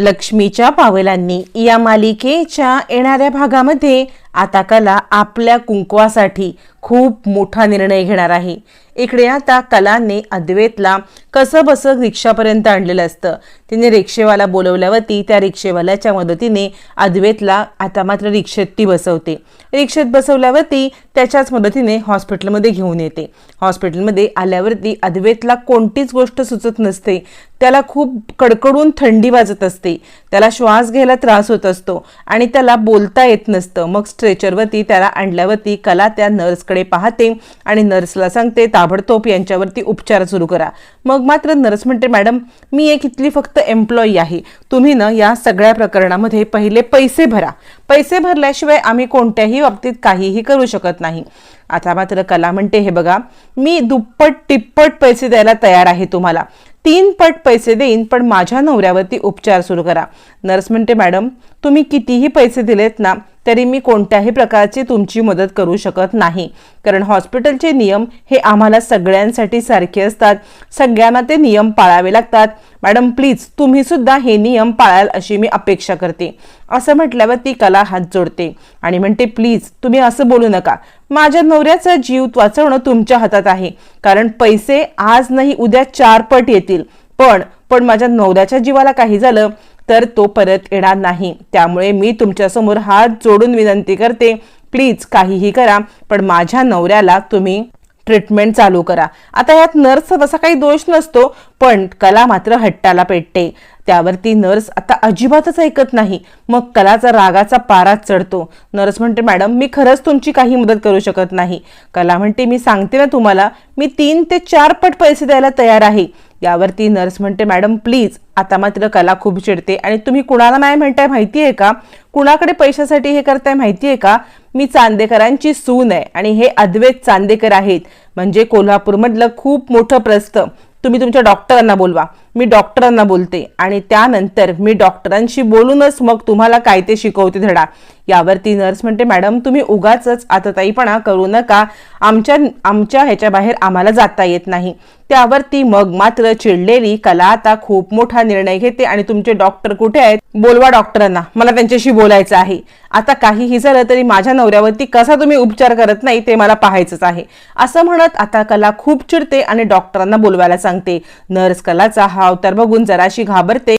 लक्ष्मीच्या पावलांनी या मालिकेच्या येणाऱ्या भागामध्ये आता कला आपल्या कुंकवासाठी खूप मोठा निर्णय घेणार आहे. इकडे आता कलाने अद्वैतला कसं बसं रिक्षापर्यंत आणलेलं असतं. तिने रिक्षेवाला बोलवल्यावरती त्या रिक्षेवाल्याच्या मदतीने अद्वैतला आता मात्र रिक्षेत ती बसवते. रिक्षेत बसवल्यावरती त्याच्याच मदतीने हॉस्पिटलमध्ये घेऊन येते. हॉस्पिटलमध्ये आल्यावरती अद्वैतला कोणतीच गोष्ट सुचत नसते. त्याला खूप कडकडून थंडी वाजत असते. त्याला श्वास घ्यायला त्रास होत असतो आणि त्याला बोलता येत नसतं. मग स्ट्रेचरवरती त्याला आणल्यावरती कला त्या नर्सकडे पाहते आणि नर्सला सांगते ताबडतोब यांच्यावरती उपचार सुरू करा. मग मात्र नर्स म्हणते मॅडम मी एक इथली फक्त एम्प्लॉई आहे. तुम्ही ना या सगळ्या प्रकरणामध्ये पहिले पैसे भरा. पैसे भरल्याशिवाय आम्ही कोणत्याही बाबतीत काहीही करू शकत नाही. आता मात्र कला म्हणते हे बघा मी दुप्पट तिप्पट पैसे द्यायला तयार आहे तुम्हाला. तीन पट पैसे देईन पण माझ्या नवऱ्यावरती उपचार सुरू करा. नर्स म्हणते मॅडम तुम्ही कितीही पैसे दिलेत ना तरी मी कोणत्याही प्रकारची तुमची मदत करू शकत नाही. कारण हॉस्पिटलचे नियम हे आम्हाला सगळ्यांसाठी सारखे असतात. सगळ्यांना ते नियम पाळावे लागतात. मॅडम प्लीज तुम्ही सुद्धा हे नियम पाळाल अशी मी अपेक्षा करते. असं म्हटल्यावर ती कला हात जोडते आणि म्हणते प्लीज तुम्ही असं बोलू नका. माझ्या नवऱ्याचा जीव वाचवणं तुमच्या हातात आहे. कारण पैसे आज नाही उद्या चार पट येतील. पण पण माझ्या नवऱ्याच्या जीवाला काही झालं तर तो परत येणार नाही. त्यामुळे मी तुमच्यासमोर हात जोडून विनंती करते प्लीज काहीही करा पण माझ्या नवऱ्याला तुम्ही ट्रीटमेंट चालू करा. आता यात नर्स तसा काही दोष नसतो पण कला मात्र हट्टाला पेटते. त्यावरती नर्स आता अजिबातच ऐकत नाही. मग कलाचा रागाचा पारा चढतो. नर्स म्हणते मॅडम मी खरंच तुमची काही मदत करू शकत नाही. कला म्हणते मी सांगते ना तुम्हाला मी तीन ते चार पट पैसे द्यायला तयार आहे. यावरती नर्स म्हणते मॅडम प्लीज आता मात्र कला खूप चिडते. आणि तुम्ही कुणाला नाही म्हणताय माहिती आहे का? कुणाकडे पैशासाठी हे करताय माहिती आहे का? मी चांदेकरांची सून आहे आणि हे अद्वैत चांदेकर आहेत. म्हणजे कोल्हापूरमधलं खूप मोठं प्रस्थ. तुम्ही तुमच्या डॉक्टरांना बोलवा. मी डॉक्टरांना बोलते आणि त्यानंतर मी डॉक्टरांशी बोलूनच मग तुम्हाला काय ते शिकवते धडा. यावरती नर्स म्हणते मॅडम तुम्ही उगाच आतताईपणा करू नका. आमच्या आमच्या ह्याच्या बाहेर आम्हाला जाता येत नाही. त्यावरती मग मात्र चिडलेली कला आता खूप मोठा निर्णय घेते आणि तुमचे डॉक्टर कुठे आहेत? बोलवा डॉक्टरांना. मला त्यांच्याशी बोलायचं आहे. आता काहीही झालं तरी माझ्या नवऱ्यावरती कसा तुम्ही उपचार करत नाही ते मला पाहायचंच आहे. असं म्हणत आता कला खूप चिडते आणि डॉक्टरांना बोलवायला सांगते. नर्स कलाचा हा अवतार बघून जराशी घाबरते.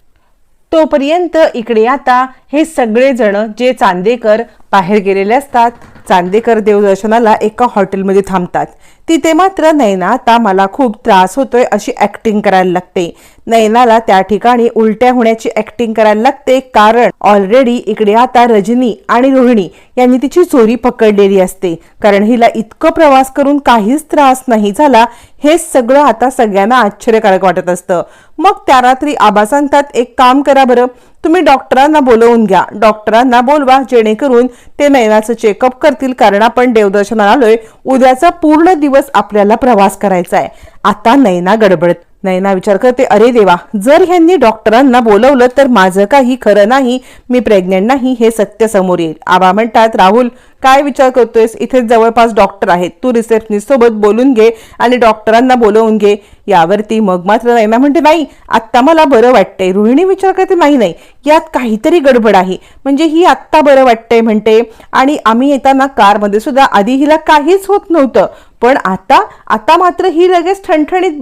तोपर्यंत इकडे आता हे सगळे जण जे चांदेकर बाहेर गेलेले असतात चांदेकर देवदर्शनाला एका हॉटेलमध्ये थांबतात. तिथे मात्र नैना आता मला खूप त्रास होतोय अशी ऍक्टिंग करायला लागते. नैनाला त्या ठिकाणी उलट्या होण्याची ऍक्टिंग करायला लागते कारण ऑलरेडी इकडे आता रजनी आणि रोहिणी यांनी तिची चोरी पकडलेली असते. कारण हिला इतकं प्रवास करून काहीच त्रास नाही झाला हे सगळं आता सगळ्यांना आश्चर्यकारक वाटत असतं. मग त्या रात्री आबा सांगतात एक काम करा बरं तुम्ही डॉक्टरांना बोलवून घ्या. डॉक्टरांना बोलवा जेणेकरून ते नैनाचं चेकअप करतील कारण आपण देवदर्शनाला आलोय. उद्याचा पूर्ण दिवस आपल्याला प्रवास करायचा आहे. आता नयना गडबडत. नयना विचार करते अरे देवा जर ह्यांनी डॉक्टरांना बोलवलं तर माझं काही खरं नाही मी प्रेग्नेंट नाही हे सत्य समोर येईल. आबा म्हणतात राहुल काय विचार करतोयस? इथे जवळपास डॉक्टर आहेत. तू रिसेप्शनिस्ट सोबत बोलून घे आणि डॉक्टरांना बोलवून घे. यावरती मग मात्र नैना म्हणते नाही आत्ता मला बरं वाटतंय. रोहिणी विचार करते नाही नाही यात काहीतरी गडबड आहे. म्हणजे ही आत्ता बरं वाटतंय म्हणते. आणि आम्ही येताना कारमध्ये सुद्धा आधी हिला काहीच होत नव्हतं. पण आता आता मात्र ही लगेच ठणठणीत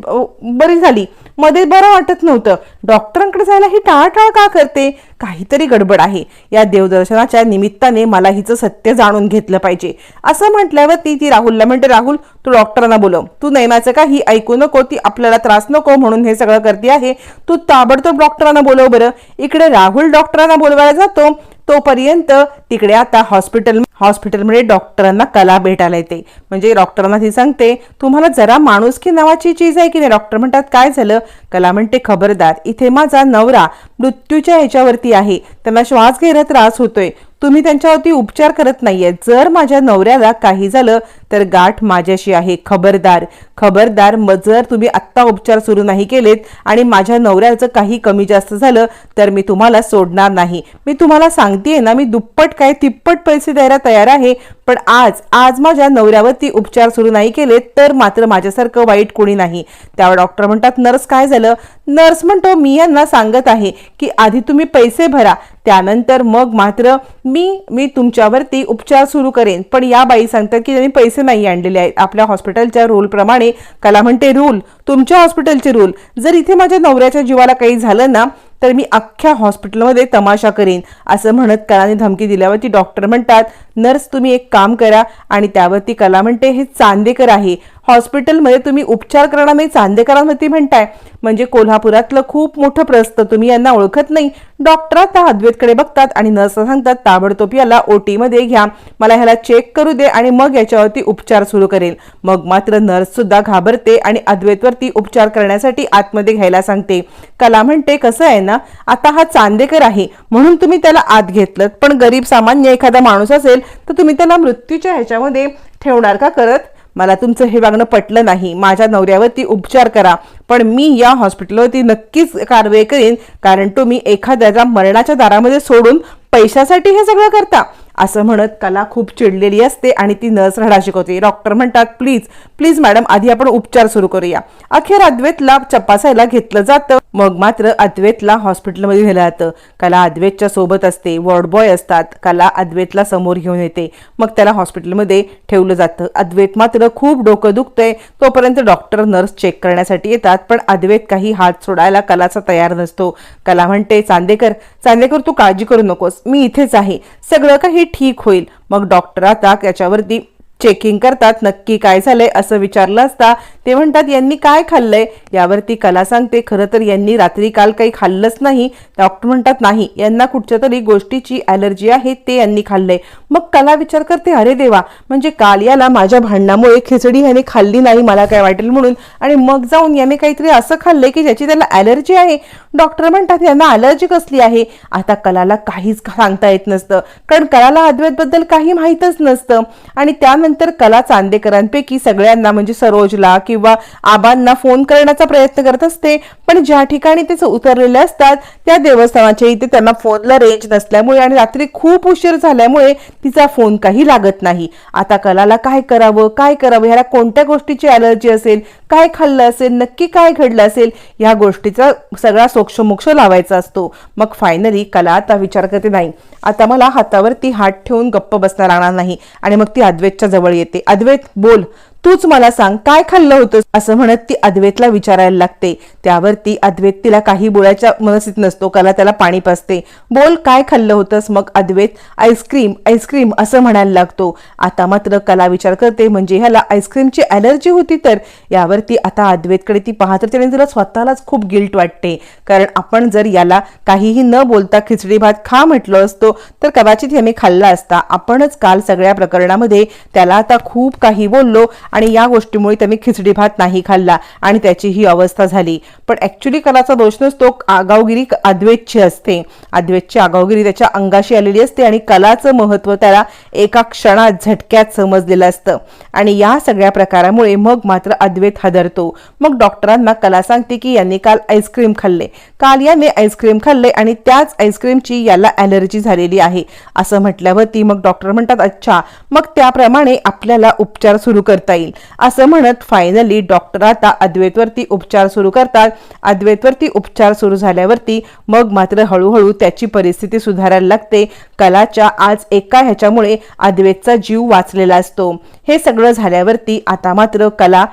बरी झाली. मध्ये बरं वाटत नव्हतं. डॉक्टरांकडे जायला ही टाळाटाळ का करते? काहीतरी गडबड आहे. या देवदर्शनाच्या निमित्ताने मला हिचं सत्य जाणून घेतलं पाहिजे. असं म्हटल्यावर ती ती राहुलला म्हणते राहुल तू डॉक्टरांना बोलव. तू नैनाचं काही ऐकू नको ती आपल्याला त्रास नको म्हणून हे सगळं करते आहे. तू ताबडतोब डॉक्टरांना बोलव बरं. इकडे राहुल डॉक्टरांना बोलवायला जातो. तोपर्यंत तिकडे आता हॉस्पिटल हॉस्पिटलमध्ये डॉक्टरांना कला भेटायला येते. म्हणजे डॉक्टरांना ती सांगते तुम्हाला जरा माणुसकी नावाची चीज आहे की नाही? डॉक्टर म्हणतात काय झालं? कला म्हणते खबरदार इथे माझा नवरा मृत्यूच्या ह्याच्यावरती आहे. त्यांना श्वास घ्यायला त्रास होतोय. तुम्ही त्यांच्यावरती उपचार करत नाहीये. जर माझ्या नवऱ्याला काही झालं तर गाठ माझ्याशी आहे खबरदार. खबरदार मग जर तुम्ही आत्ता उपचार सुरू नाही केलेत आणि माझ्या नवऱ्याचं काही कमी जास्त झालं तर मी तुम्हाला सोडणार नाही. मी तुम्हाला सांगतेय ना मी दुप्पट काय तिप्पट पैसे द्यायला तयार आहे पण आज आज माझ्या नवऱ्यावरती उपचार सुरू नाही केले तर मात्र माझ्यासारखं वाईट कोणी नाही. त्यावर डॉक्टर म्हणतात नर्स काय झालं? नर्स म्हणतो मी यांना सांगत आहे की आधी तुम्ही पैसे भरा त्यानंतर मग मात्र मी मी तुमच्यावरती उपचार सुरू करेन. पण या बाई सांगतात की त्यांनी पैसे नाही आणलेले आहेत. आपल्या हॉस्पिटलच्या रूलप्रमाणे कला म्हणते रूल तुमच्या हॉस्पिटलचे रूल जर इथे माझ्या नवऱ्याच्या जीवाला काही झालं ना तर मी अख्ख्या हॉस्पिटलमध्ये तमाशा करीन असं म्हणत कलाने धमकी दिल्यावरती डॉक्टर म्हणतात नर्स तुम्ही एक काम करा आणि त्यावरती कला म्हणते हे चांदेकर आहे. हॉस्पिटलमध्ये तुम्ही उपचार करणार नाही म्हणजे चांदेकरांवरती म्हणताय. म्हणजे कोल्हापुरातलं खूप मोठं प्रस्त तुम्ही यांना ओळखत नाही. डॉक्टर आता अद्वैतकडे बघतात आणि नर्स सांगतात ताबडतोब याला ओटीमध्ये घ्या. मला ह्याला चेक करू दे आणि मग याच्यावरती उपचार सुरू करेल. मग मात्र नर्स सुद्धा घाबरते आणि अद्वैतवरती उपचार करण्यासाठी आतमध्ये घ्यायला सांगते. कला म्हणते कसं आहे ना आता हा चांदेकर आहे. म्हणून तुम्ही त्याला आत घेतलं पण गरीब सामान्य एखादा माणूस असेल तर तुम्ही त्याला मृत्यूच्या ह्याच्यामध्ये ठेवणार का करत? मला तुमचं हे वागणं पटलं नाही. माझ्या नवऱ्यावरती उपचार करा. पण मी या हॉस्पिटलवरती नक्कीच कारवाई करीन. कारण तुम्ही एखाद्याच्या मरणाच्या दारामध्ये सोडून पैशासाठी हे सगळं करता. असं म्हणत कला खूप चिडलेली असते आणि ती नर्स रडा शिकवते. डॉक्टर म्हणतात प्लीज प्लीज मॅडम आधी आपण उपचार सुरू करूया. अखेर अद्वैतला चपासायला घेतलं जातं. मग मात्र अद्वैतला हॉस्पिटलमध्ये नेलं जातं. कला अद्वैतच्या सोबत असते. वॉर्ड बॉय असतात. कला अद्वैतला समोर घेऊन येते. मग त्याला हॉस्पिटलमध्ये ठेवलं जातं. अद्वैत मात्र खूप डोकं दुखतंय. तोपर्यंत डॉक्टर नर्स चेक करण्यासाठी येतात. पण अद्वैत काही हात सोडायला कलाचा तयार नसतो. कला म्हणते चांदेकर चांदेकर तू काळजी करू नकोस. मी इथेच आहे. सगळं काही ठीक होईल. मग डॉक्टर आता त्याच्यावरती चेकिंग करतात नक्की काय झालंय असं विचारलं असता ते म्हणतात यांनी काय खाल्लंय? यावरती कला सांगते खरं तर यांनी रात्री काल काही खाल्लंच नाही. डॉक्टर म्हणतात नाही यांना कुठच्या तरी गोष्टीची ॲलर्जी आहे ते यांनी खाल्लंय. मग कला विचार करते अरे देवा म्हणजे काल याला माझ्या भांडणामुळे खिचडी ह्याने खाल्ली नाही मला काय वाटेल म्हणून? आणि मग जाऊन याने काहीतरी असं खाल्लंय की ज्याची त्याला ॲलर्जी आहे? डॉक्टर म्हणतात यांना ॲलर्जी कसली आहे? आता कलाला काहीच सांगता येत नसतं कारण कलाला अद्वैतबद्दल काही माहीतच नसतं. आणि त्यानंतर कला चांदेकरांपैकी सगळ्यांना म्हणजे सरोजला किंवा आबांना फोन करण्याचा प्रयत्न करत असते. पण ज्या ठिकाणी ते उतरलेले असतात त्या देवस्थानाच्या इथे त्यांना फोनला रेंज नसल्यामुळे आणि रात्री खूप उशीर झाल्यामुळे तिचा फोन काही लागत नाही. आता कलाला काय करावं काय करावं ह्याला कोणत्या गोष्टीची ॲलर्जी असेल काय खाल्लं असेल नक्की काय घडलं असेल ह्या गोष्टीचा सगळा सोक्षमोक्ष लावायचा असतो. मग फायनली कला आता विचार करते नाही आता मला हातावरती हात ठेवून गप्प बसणार लागणार नाही. आणि मग ती अद्वैतच्या जवळ येते. अद्वैत बोल तूच मला सांग काय खाल्लं होतं असं म्हणत ती अद्वैतला विचारायला लागते. त्यावरती अद्वैत तिला काही बोलायच्या मनस्थित नसतो कला त्याला पाणी पाजते बोल काय खाल्लं होतंस? मग अद्वैत आईस्क्रीम आईस्क्रीम असं म्हणायला लागतो. आता मात्र कला विचार करते म्हणजे ह्याला आईस्क्रीमची ॲलर्जी होती तर? यावरती आता अद्वैतकडे ती पाहत त्याने तिला स्वतःलाच खूप गिल्ट वाटते. कारण आपण जर याला काहीही न बोलता खिचडी भात खा म्हटलं असतो तर कदाचित याने खाल्ला असता. आपणच काल सगळ्या प्रकरणामध्ये त्याला आता खूप काही बोललो. आणि या गोष्टीमुळे त्यांनी खिचडी भात नाही खाल्ला आणि त्याची ही अवस्था झाली. पण ॲक्च्युली कलाचा दोष नसतो आगावगिरी अद्वैतची असते. अद्वैतची आगावगिरी त्याच्या अंगाशी आलेली असते आणि कलाचं महत्त्व त्याला एका क्षणात झटक्यात समजलेलं असतं. आणि या सगळ्या प्रकारामुळे मग मात्र अद्वैत हादरतो. मग डॉक्टरांना कला सांगते की यांनी काल आईस्क्रीम खाल्ले. काल याने आईस्क्रीम खाल्ले आणि त्याच आईस्क्रीमची याला ॲलर्जी झालेली आहे. असं म्हटल्यावरती मग डॉक्टर म्हणतात अच्छा मग त्याप्रमाणे आपल्याला उपचार सुरू करता जाईल. असं म्हणत फायनली डॉक्टर आता अद्वैतवरती उपचार सुरू करतात. अद्वैतवरती उपचार सुरू झाल्यावरती मग मात्र हळूहळू त्याची परिस्थिती सुधारायला लागते. कलाच्या आज एका ह्याच्यामुळे अद्वैतचा जीव वाचलेला असतो. हे सगळं झाल्यावरती आता मात्र कला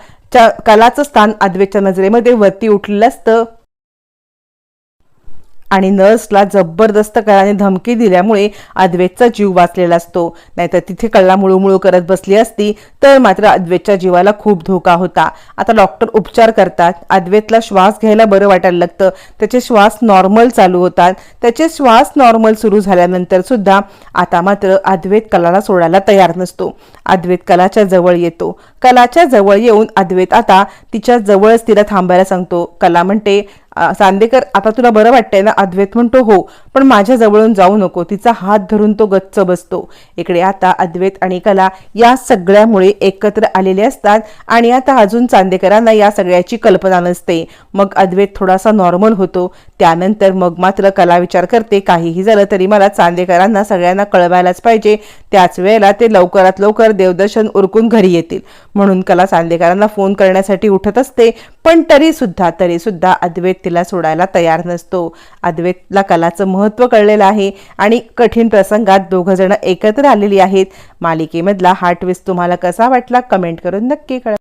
कलाचं स्थान अद्वैतच्या नजरेमध्ये वरती उठलेलं असतं. आणि नर्सला जबरदस्त कळाने धमकी दिल्यामुळे अद्वैतचा जीव वाचलेला असतो. नाहीतर तिथे कळला मुळूमुळू करत बसली असती तर मात्र अद्वैतच्या जीवाला खूप धोका होता. आता डॉक्टर उपचार करतात. अद्वैतला श्वास घ्यायला बरं वाटायला लागतं. त्याचे श्वास नॉर्मल चालू होतात. त्याचे श्वास नॉर्मल सुरू झाल्यानंतर सुद्धा आता मात्र अद्वैत कलाला सोडायला तयार नसतो. अद्वैत कलाच्या जवळ येतो. कलाच्या जवळ येऊन अद्वैत आता तिच्या जवळच तिला थांबायला सांगतो. कला म्हणते सांदेकर आता तुला बरं वाटतंय ना? अद्वैत म्हणतो हो. पण माझ्या जवळून जाऊ नको तिचा हात धरून तो गच्च बसतो. इकडे आता अद्वैत आणि कला या सगळ्यामुळे एकत्र आलेले असतात आणि आता अजून चांदेकरांना या सगळ्याची कल्पना नसते. मग अद्वैत थोडासा नॉर्मल होतो. त्यानंतर मग मात्र कला विचार करते काहीही झालं तरी मला चांदेकरांना सगळ्यांना कळवायलाच पाहिजे. त्याच वेळेला ते लवकरात लवकर देवदर्शन उरकून घरी येतील. म्हणून कला चांदेकरांना फोन करण्यासाठी उठत असते पण तरी सुद्धा तरी सुद्धा अद्वैत तिला सोडायला तयार नसतो. अद्वैतला कलाचं महत्त्व कळलेलं आहे आणि कठीण प्रसंगात दोघंजणं एकत्र आलेली आहेत. मालिकेमधला हा ट्विस्ट तुम्हाला कसा वाटला? कमेंट करून नक्की कळा